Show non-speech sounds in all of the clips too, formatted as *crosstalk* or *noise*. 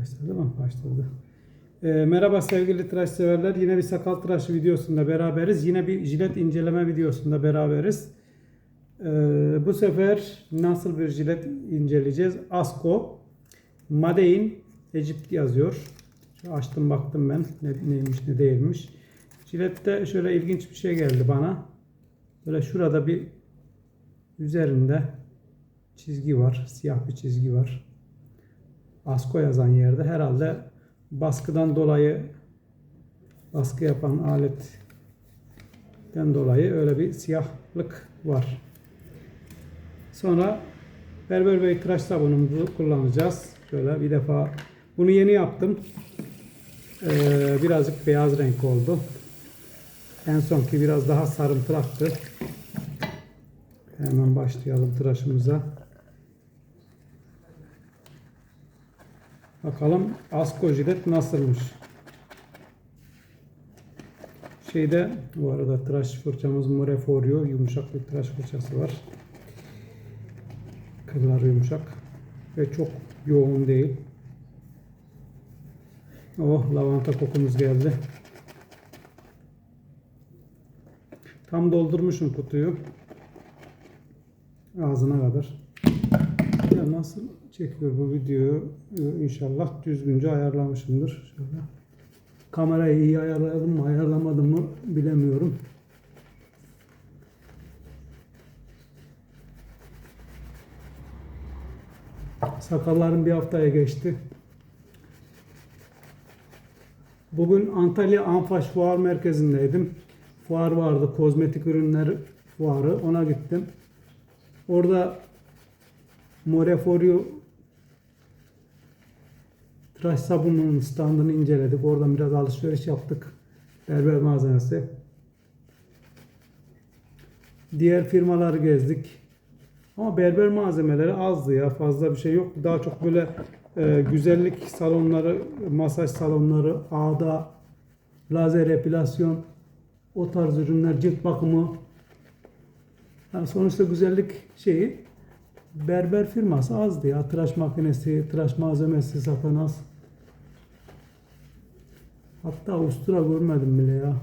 Başladı mı? Başladı. Ee, merhaba sevgili tıraş severler. Yine bir sakal tıraşı videosunda beraberiz. Yine bir jilet inceleme videosunda beraberiz. Ee, bu sefer nasıl bir jilet inceleyeceğiz? Asko Made in Egypt yazıyor. Şu açtım baktım ben ne, neymiş ne değilmiş. Jilette şöyle ilginç bir şey geldi bana. Böyle şurada bir üzerinde çizgi var. Siyah bir çizgi var. Asko yazan yerde herhalde baskıdan dolayı baskı yapan aletten dolayı öyle bir siyahlık var. Sonra Berber Bey tıraş sabunumuzu kullanacağız. Şöyle bir defa bunu yeni yaptım. Ee, birazcık beyaz renk oldu. En sonki biraz daha sarımtıraktı. Hemen başlayalım tıraşımıza. Bakalım Asko jilet nasılmış. Şeyde bu arada tıraş fırçamız Moreforio yumuşak bir tıraş fırçası var. Kıllar yumuşak ve çok yoğun değil. Oh lavanta kokumuz geldi. Tam doldurmuşum kutuyu. Ağzına kadar. Ya nasıl çekiyor bu videoyu? Ee, İnşallah düzgünce ayarlamışımdır. Şöyle. Kamerayı iyi ayarladım mı, ayarlamadım mı bilemiyorum. Sakallarım bir haftaya geçti. Bugün Antalya Anfaş Fuar Merkezi'ndeydim. Fuar vardı, kozmetik ürünler fuarı. Ona gittim. Orada Moreforio tıraş sabununun standını inceledik. Oradan biraz alışveriş yaptık. Berber malzemesi. Diğer firmaları gezdik. Ama berber malzemeleri azdı ya. Fazla bir şey yok. Daha çok böyle e, güzellik salonları, masaj salonları, ağda, lazer epilasyon, o tarz ürünler, cilt bakımı. Yani sonuçta güzellik şeyi berber firması azdı ya. Tıraş makinesi, tıraş malzemesi satan az. Hatta ustura görmedim bile ya.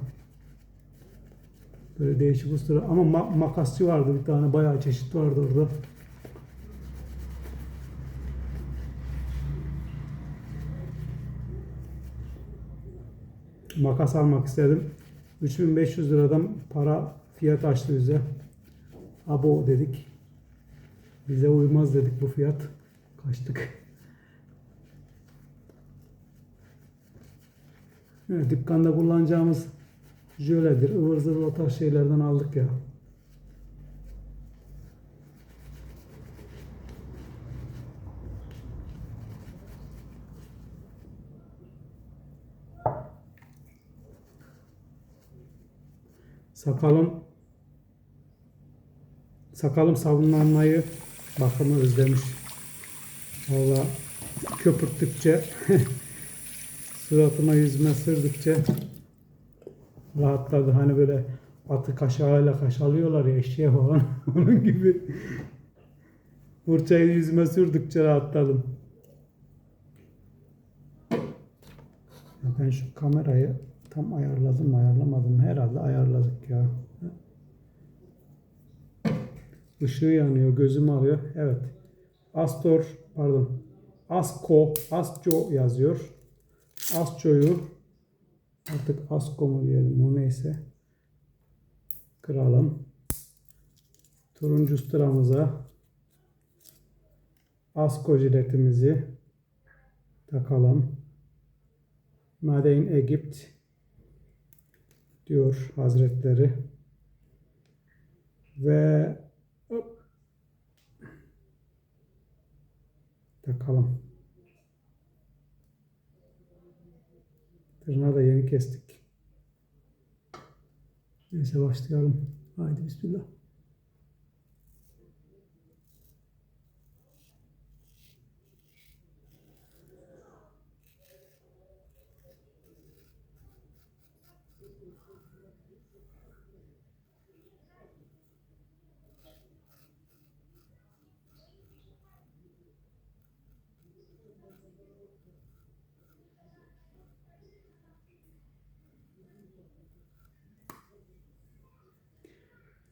Böyle değişik ustura. Ama ma- makasçı vardı bir tane. Bayağı çeşit vardı orada. Makas almak istedim. 3500 liradan para fiyat açtı bize. Abo dedik. Bize uymaz dedik bu fiyat. Kaçtık. Evet, dükkanda kullanacağımız jöledir, ıvır zıvır o tarz şeylerden aldık ya. Sakalım sakalım savunlanmayı bakımı özlemiş. Valla köpürttükçe *laughs* suratıma yüzüme sürdükçe rahatladı. Hani böyle atı kaşağıyla kaşalıyorlar ya eşeğe falan. *laughs* Onun gibi fırçayı yüzüme sürdükçe rahatladım. Ben şu kamerayı tam ayarladım ayarlamadım? Herhalde ayarladık ya. Işığı yanıyor, gözümü alıyor. Evet. Astor, pardon. Asko, Asco yazıyor. Asco'yu artık Asko mu diyelim o neyse. Kıralım. Turuncu sıramıza Asko jiletimizi takalım. Made in Egypt diyor Hazretleri. Ve Takalım. Tırnağı da yeni kestik. Neyse başlayalım. Haydi bismillah.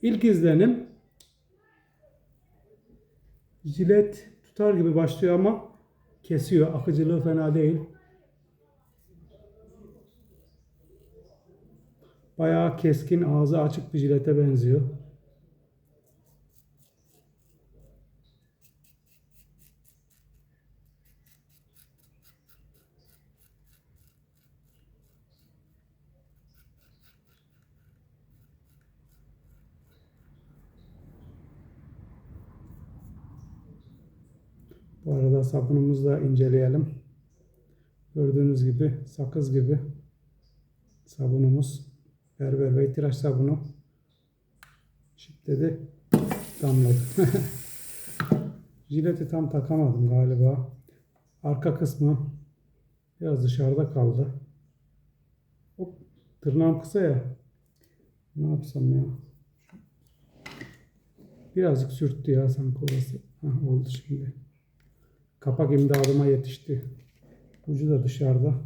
İlk izlenim jilet tutar gibi başlıyor ama kesiyor. Akıcılığı fena değil. Bayağı keskin, ağzı açık bir jilete benziyor. Bu arada sabunumuzu da inceleyelim. Gördüğünüz gibi sakız gibi sabunumuz. Berber Bey tıraş sabunu. Şıp dedi damladı. *laughs* Jileti tam takamadım galiba. Arka kısmı biraz dışarıda kaldı. Hop, tırnağım kısa ya. Ne yapsam ya? Birazcık sürttü ya sanki orası. Hah, oldu şimdi. Kapak imdadıma yetişti. Ucu da dışarıda.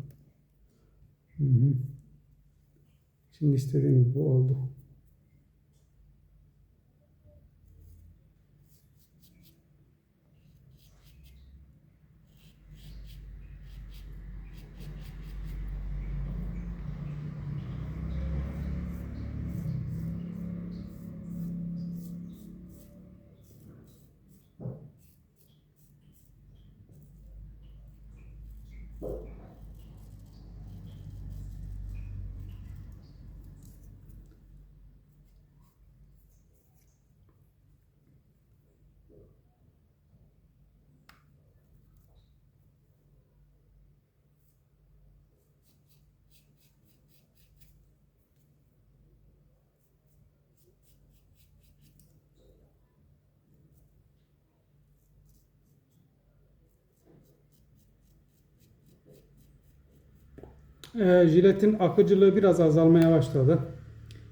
Hı hı. Şimdi istediğim gibi oldu. Ee, jiletin akıcılığı biraz azalmaya başladı.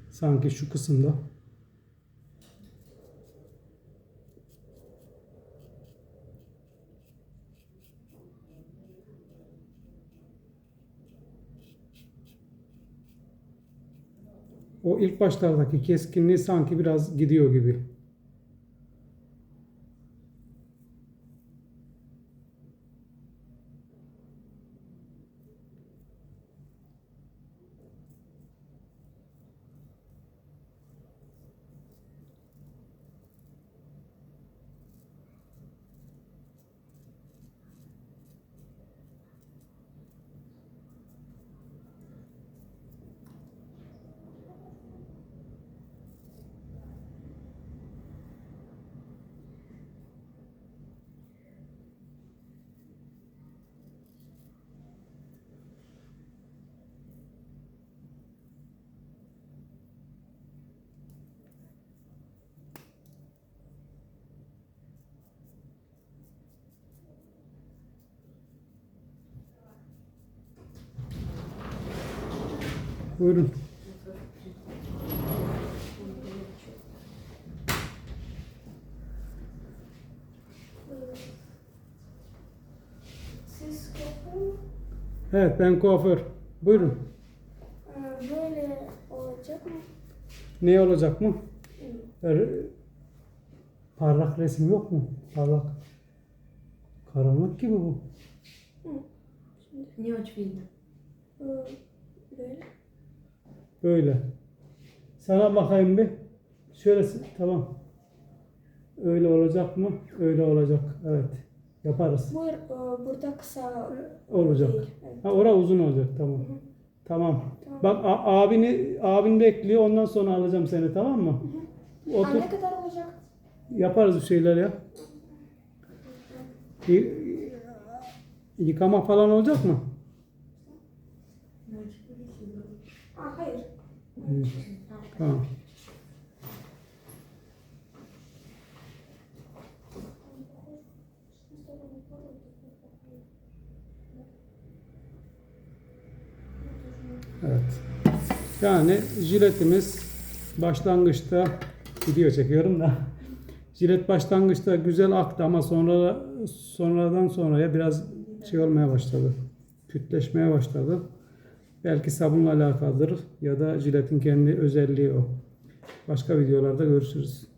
Sanki şu kısımda. O ilk başlardaki keskinliği sanki biraz gidiyor gibi. Buyurun. Siz kuaför? Evet ben kuaför. Buyurun. Ee, böyle olacak mı? Ne olacak mı? Er, parlak resim yok mu? Parlak. Karanlık gibi bu. Hı. Şimdi, Böyle. Böyle. Sana bakayım bir. Şöyle tamam. Öyle olacak mı? Öyle olacak. Evet. Yaparız. Bu e, burada kısa Olacak. değil. Evet. Ha ora uzun olacak tamam. Tamam. Tamam. Bak abini abin bekliyor ondan sonra alacağım seni tamam mı? Ha, Otur. ne kadar olacak? Yaparız bir şeyler ya. Y- yıkama falan olacak mı? Ha, hayır. Hı. Tamam. Evet. Yani jiletimiz başlangıçta video çekiyorum da jilet başlangıçta güzel aktı ama sonra sonradan sonraya biraz şey olmaya başladı. Kütleşmeye başladı. Belki sabunla alakalıdır ya da jiletin kendi özelliği o. Başka videolarda görüşürüz.